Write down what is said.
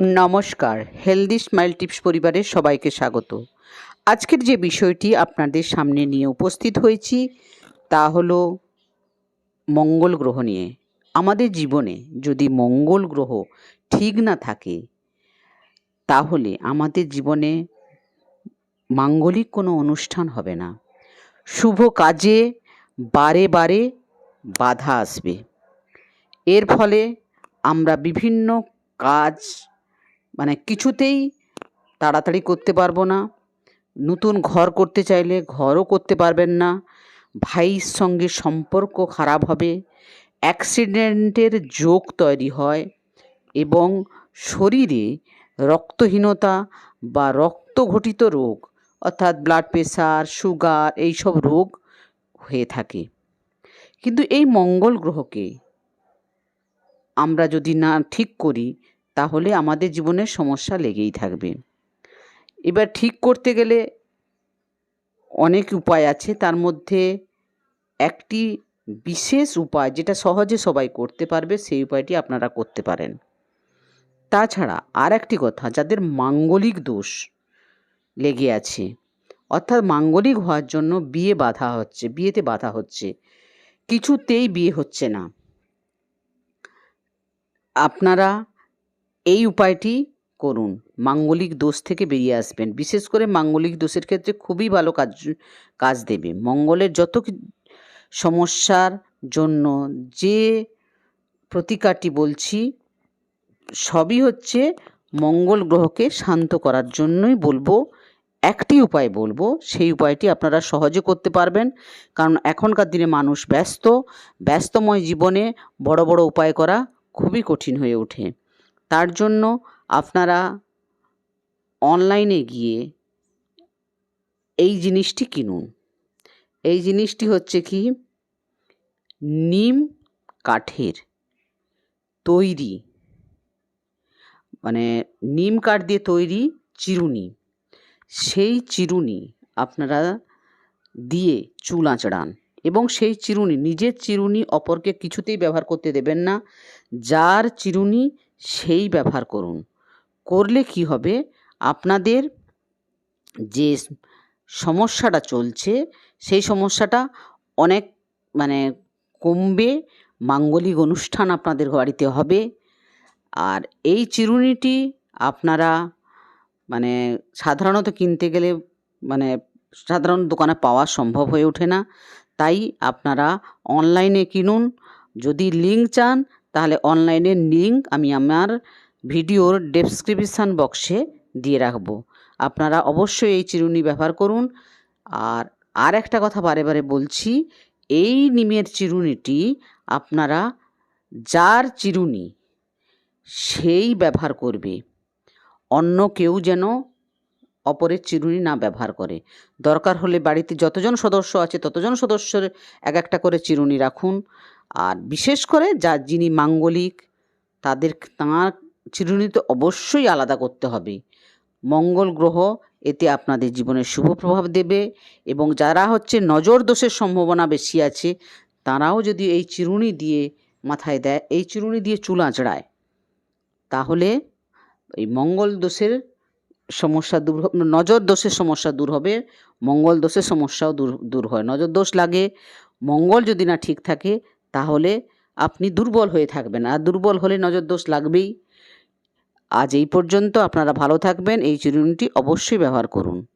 নমস্কার healthy smile tips পরিবারের সবাইকে স্বাগত। আজকের যে বিষয়টি আপনাদের সামনে নিয়ে উপস্থিত হয়েছি, তা হলো মঙ্গল গ্রহ নিয়ে। আমাদের জীবনে যদি মঙ্গল গ্রহ ঠিক না থাকে, তাহলে আমাদের জীবনে মাঙ্গলিক কোনো অনুষ্ঠান হবে না। শুভ কাজে বারে বারে বাধা আসবে। এর ফলে আমরা বিভিন্ন কাজ মানে কিছুতেই তাড়াতাড়ি করতে পারব না। নতুন ঘর করতে চাইলে ঘরও করতে পারবেন না। ভাইয়ের সঙ্গে সম্পর্ক খারাপ হবে। অ্যাক্সিডেন্টের যোগ তৈরি হয় এবং শরীরে রক্তহীনতা বা রক্তঘটিত রোগ অর্থাৎ ব্লাড প্রেশার সুগার এইসব রোগ হয়ে থাকে। কিন্তু এই মঙ্গল গ্রহকে আমরা যদি না ঠিক করি তাহলে আমাদের জীবনে সমস্যা লেগেই থাকবে। এবার ঠিক করতে গেলে অনেক উপায় আছে। তার মধ্যে একটি বিশেষ উপায় যেটা সহজে সবাই করতে পারবে, সেই উপায়টি আপনারা করতে পারেন। তাছাড়া আর একটি কথা, যাদের মাঙ্গলিক দোষ লেগে আছে, অর্থাৎ মাঙ্গলিক হওয়ার জন্য বিয়ে বাধা হচ্ছে, বিয়েতে বাধা হচ্ছে, কিছুতেই বিয়ে হচ্ছে না। আপনারা এই উপায়টি করুন। মাঙ্গলিক দোষ থেকে বেরিয়ে আসবেন। বিশেষ করে মাঙ্গলিক দোষের ক্ষেত্রে খুবই ভালো কাজ কাজ দেবে। মঙ্গলের যত সমস্যার জন্য যে প্রতিকারটি বলছি, সবই হচ্ছে মঙ্গল গ্রহকে শান্ত করার জন্যই বলব। একটি উপায় বলব, সেই উপায়টি আপনারা সহজে করতে পারবেন। কারণ এখনকার দিনে মানুষ ব্যস্ত, ব্যস্তময় জীবনে বড় বড় উপায় করা খুবই কঠিন হয়ে ওঠে। তার জন্য আপনারা অনলাইনে গিয়ে এই জিনিসটি কিনুন। এই জিনিসটি হচ্ছে কি? নিম কাঠের তৈরি। মানে নিম কাঠ দিয়ে তৈরি চিরুনি। সেই চিরুনি আপনারা দিয়ে চুল আঁচড়ান। এবং সেই চিরুনি, নিজের চিরুনি অপরকে কিছুতেই ব্যবহার করতে দেবেন না। যার চিরুনি সেই ব্যবহার করুন। করলে কি হবে? আপনাদের যে সমস্যাটা চলছে, সেই সমস্যাটা অনেক মানে কমবে। মাঙ্গলিক অনুষ্ঠান আপনাদের বাড়িতে হবে। আর এই চিরুনিটি আপনারা মানে সাধারণত কিনতে গেলে মানে সাধারণ দোকানে পাওয়া সম্ভব হয়ে ওঠে না। তাই আপনারা অনলাইনে কিনুন। যদি লিঙ্ক চান, তাহলে অনলাইনের লিঙ্ক আমি আমার ভিডিওর ডেসক্রিপশান বক্সে দিয়ে রাখব। আপনারা অবশ্যই এই চিরুনি ব্যবহার করুন। আর আর একটা কথা বারে বারে বলছি, এই নিমের চিরুনিটি আপনারা, যার চিরুনি, সেই ব্যবহার করবে। অন্য কেউ যেন অপরের চিরুনি না ব্যবহার করে। দরকার হলে বাড়িতে যতজন সদস্য আছে, ততজন সদস্যের এক একটা করে চিরুনি রাখুন। আর বিশেষ করে যা যিনি মাঙ্গলিক, তাদের তাঁর চিরুনি তো অবশ্যই আলাদা করতে হবে। মঙ্গল গ্রহ এতে আপনাদের জীবনে শুভ প্রভাব দেবে এবং যারা হচ্ছে নজর দোষের সম্ভাবনা বেশি আছে, তারাও যদি এই চিরুনি দিয়ে মাথায় দেয়, এই চিরুনি দিয়ে চুল আঁচড়ায়, তাহলে এই মঙ্গল দোষের সমস্যা দূর হ- নজর দোষের সমস্যা দূর হবে, মঙ্গল দোষের সমস্যাও দূর দূর হয়। নজর দোষ লাগে, মঙ্গল যদি না ঠিক থাকে, তাহলে আপনি দুর্বল হয়ে থাকবেন। আর দুর্বল হলে নজর দোষ লাগবেই। আজ এই পর্যন্ত আপনারা ভালো থাকবেন, এই চিরুনিটি অবশ্যই ব্যবহার করুন।